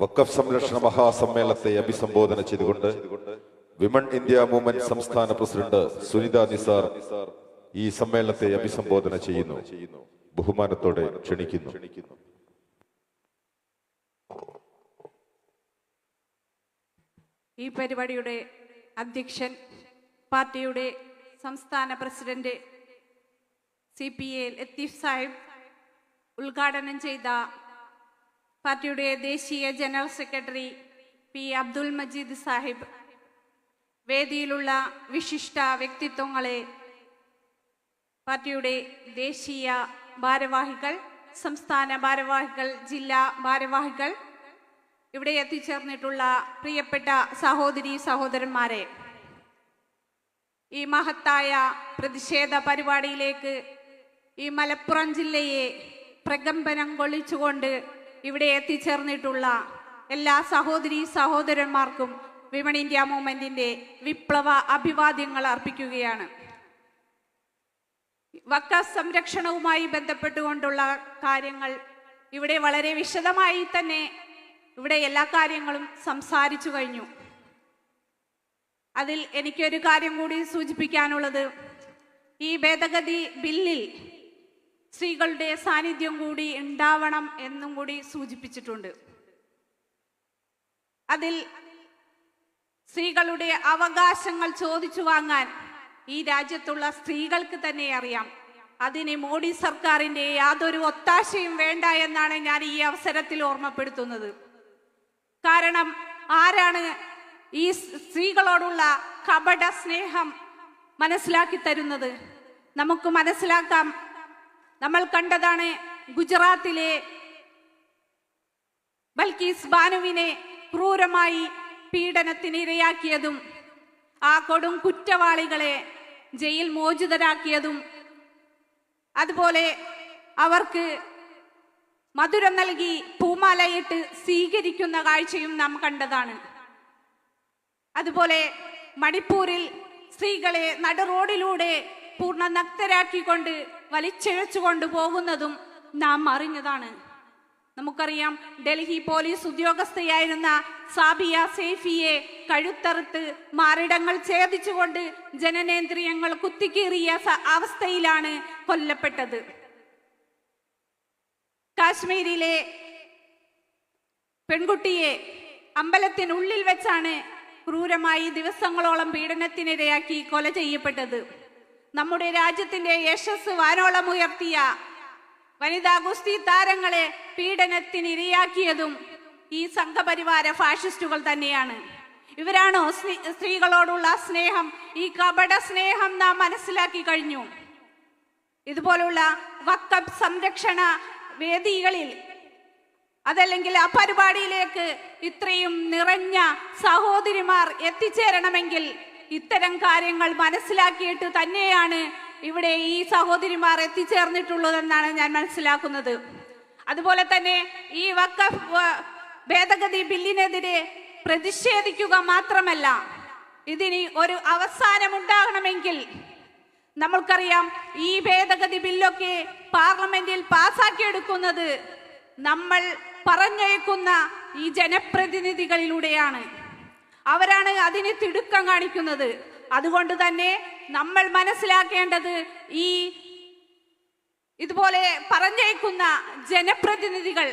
വക്കഫ് സംരക്ഷണ മഹാസമ്മേളനത്തെ അഭിസംബോധന ചെയ്തുകൊണ്ട് വിമൺ ഇന്ത്യ മൂവ്മെന്റ് സംസ്ഥാന പ്രസിഡന്റ് സുനിത നിസാർ ഈ സമ്മേളനത്തെ അഭിസംബോധന ചെയ്യുന്നു. ബഹുമാനത്തോടെ ക്ഷണിക്കുന്നു. ഈ പരിപാടിയുടെ അധ്യക്ഷൻ പാർട്ടിയുടെ സംസ്ഥാന president C P A Latheef Sahib ഉദ്ഘാടനം ചെയ്ത പാർട്ടിയുടെ ദേശീയ general secretary P Abdul Majeed Sahib വേദിയിലുള്ള വിശിഷ്ട വ്യക്തിത്വങ്ങളെ പാർട്ടിയുടെ ദേശീയ ഭാരവാഹികൾ സംസ്ഥാന ഭാരവാഹികൾ ജില്ലാ ഭാരവാഹികൾ ഇവിടെ എത്തിച്ചേർന്നിട്ടുള്ള പ്രിയപ്പെട്ട സഹോദരി സഹോദരന്മാരെ ഈ മഹത്തായ പ്രതിഷേധ പരിപാടിയിലേക്ക് ഈ മലപ്പുറം ജില്ലയെ പ്രകമ്പനം കൊള്ളിച്ചുകൊണ്ട് ഇവിടെ എത്തിച്ചേർന്നിട്ടുള്ള എല്ലാ സഹോദരി സഹോദരന്മാർക്കും വിമൺ ഇന്ത്യ മൂവ്മെന്റിന്റെ വിപ്ലവ അഭിവാദ്യങ്ങൾ അർപ്പിക്കുകയാണ്. വക്ക സംരക്ഷണവുമായി ബന്ധപ്പെട്ടുകൊണ്ടുള്ള കാര്യങ്ങൾ ഇവിടെ വളരെ വിശദമായി തന്നെ ഇവിടെ എല്ലാ കാര്യങ്ങളും സംസാരിച്ചു കഴിഞ്ഞു. അതിൽ എനിക്കൊരു കാര്യം കൂടി സൂചിപ്പിക്കാനുള്ളത്. ഈ ഭേദഗതി ബില്ലിൽ സ്ത്രീകളുടെ സാന്നിധ്യം കൂടി ഉണ്ടാവണം എന്നും കൂടി സൂചിപ്പിച്ചിട്ടുണ്ട്. അതിൽ സ്ത്രീകളുടെ അവകാശങ്ങൾ ചോദിച്ചു വാങ്ങാൻ ഈ രാജ്യത്തുള്ള സ്ത്രീകൾക്ക് തന്നെ അറിയാം. അതിന് മോഡി സർക്കാരിന്റെ യാതൊരു ഒത്താശയും വേണ്ട എന്നാണ് ഞാൻ ഈ അവസരത്തിൽ ഓർമ്മപ്പെടുത്തുന്നത്. കാരണം ആരാണ് ഈ സ്ത്രീകളോടുള്ള കപട സ്നേഹം മനസ്സിലാക്കി തരുന്നത്? നമുക്ക് മനസ്സിലാക്കാം നമ്മൾ കണ്ടതാണ് ഗുജറാത്തിലെ ബൽക്കീസ് ബാനുവിനെ ക്രൂരമായി പീഡനത്തിനിരയാക്കിയതും ആ കൊടും കുറ്റവാളികളെ ജയിൽ മോചിതരാക്കിയതും അതുപോലെ അവർക്ക് മധുരം നൽകി പൂമാലയിട്ട് സ്വീകരിക്കുന്ന കാഴ്ചയും നാം കണ്ടതാണ്. അതുപോലെ മണിപ്പൂരിൽ സ്ത്രീകളെ നടുറോഡിലൂടെ പൂർണ നഗ്നരാക്കിക്കൊണ്ട് വലിച്ചിഴച്ചുകൊണ്ട് കൊണ്ടുപോകുന്നതും നാം അറിഞ്ഞതാണ്. നമുക്കറിയാം ഡൽഹി പോലീസ് ഉദ്യോഗസ്ഥയായിരുന്ന സാബിയ സേഫിയെ കഴുത്തറുത്ത് മാറിടങ്ങൾ ഛേദിച്ചുകൊണ്ട് ജനനേന്ദ്രിയങ്ങൾ കുത്തിക്കീറിയ അവസ്ഥയിലാണ് കൊല്ലപ്പെട്ടത്. കാശ്മീരിലെ പെൺകുട്ടിയെ അമ്പലത്തിനുള്ളിൽ വെച്ചാണ് ക്രൂരമായി ദിവസങ്ങളോളം പീഡനത്തിനിരയാക്കി കൊല ചെയ്യപ്പെട്ടത്. നമ്മുടെ രാജ്യത്തിന്റെ യശസ് വാനോളം ഉയർത്തിയ വനിതാ ഗുസ്തി താരങ്ങളെ പീഡനത്തിനിരയാക്കിയതും ഈ സംഘപരിവാര ഫാഷിസ്റ്റുകൾ തന്നെയാണ്. ഇവരാണോ സ്ത്രീകളോടുള്ള സ്നേഹം ഈ കപട സ്നേഹം നാം മനസ്സിലാക്കി കഴിഞ്ഞു. ഇതുപോലുള്ള വക്കബ് സംരക്ഷണ വേദികളിൽ അതല്ലെങ്കിൽ ആ പരിപാടിയിലേക്ക് ഇത്രയും നിറഞ്ഞ സഹോദരിമാർ എത്തിച്ചേരണമെങ്കിൽ ഇത്തരം കാര്യങ്ങൾ മനസ്സിലാക്കിയിട്ട് തന്നെയാണ് ഇവിടെ ഈ സഹോദരിമാർ എത്തിച്ചേർന്നിട്ടുള്ളതെന്നാണ് ഞാൻ മനസ്സിലാക്കുന്നത്. അതുപോലെ തന്നെ ഈ വക്കഫ് ഭേദഗതി ബില്ലിനെതിരെ പ്രതിഷേധിക്കുക മാത്രമല്ല ഇതിന് ഒരു അവസാനമുണ്ടാകണമെങ്കിൽ നമ്മൾക്കറിയാം ഈ ഭേദഗതി ബില്ലൊക്കെ പാർലമെന്റിൽ പാസാക്കിയെടുക്കുന്നത് നമ്മൾ പറഞ്ഞയക്കുന്ന ഈ ജനപ്രതിനിധികളിലൂടെയാണ്. അവരാണ് അതിന് തിടുക്കം കാണിക്കുന്നത്. അതുകൊണ്ട് തന്നെ നമ്മൾ മനസ്സിലാക്കേണ്ടത് ഈ ഇതുപോലെ പറഞ്ഞേക്കുന്ന ജനപ്രതിനിധികൾ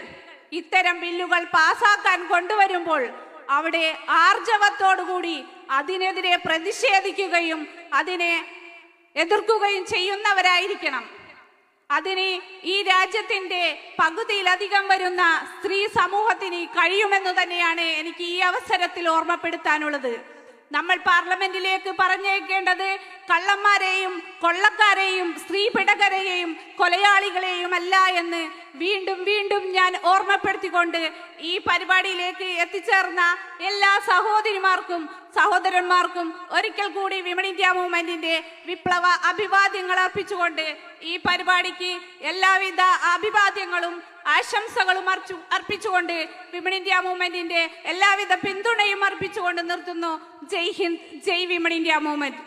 ഇത്തരം ബില്ലുകൾ പാസാക്കാൻ കൊണ്ടുവരുമ്പോൾ അവിടെ ആർജവത്തോടുകൂടി അതിനെതിരെ പ്രതിഷേധിക്കുകയും അതിനെ എതിർക്കുകയും ചെയ്യുന്നവരായിരിക്കണം. അതിന് ഈ രാജ്യത്തിന്റെ പകുതിയിലധികം വരുന്ന സ്ത്രീ സമൂഹത്തിന് കഴിയുമെന്ന് തന്നെയാണ് എനിക്ക് ഈ അവസരത്തിൽ ഓർമ്മപ്പെടുത്താനുള്ളത്. നമ്മൾ പാർലമെന്റിലേക്ക് പറഞ്ഞേക്കേണ്ടത് കള്ളന്മാരെയും കൊള്ളക്കാരെയും സ്ത്രീ പിടകരെയും കൊലയാളികളെയും അല്ല എന്ന് വീണ്ടും വീണ്ടും ഞാൻ ഓർമ്മപ്പെടുത്തിക്കൊണ്ട് ഈ പരിപാടിയിലേക്ക് എത്തിച്ചേർന്ന എല്ലാ സഹോദരിമാർക്കും സഹോദരന്മാർക്കും ഒരിക്കൽ കൂടി വിമൺ ഇന്ത്യ മൂവ്മെന്റിന്റെ വിപ്ലവ അഭിവാദ്യങ്ങൾ അർപ്പിച്ചുകൊണ്ട് ഈ പരിപാടിക്ക് എല്ലാവിധ അഭിവാദ്യങ്ങളും ആശംസകളും അർച്ചു അർപ്പിച്ചുകൊണ്ട് വിമൺ ഇന്ത്യ മൂവ്മെന്റിന്റെ എല്ലാവിധ പിന്തുണയും അർപ്പിച്ചുകൊണ്ട് നിർത്തുന്നു. Jai Hind Jai women India movement.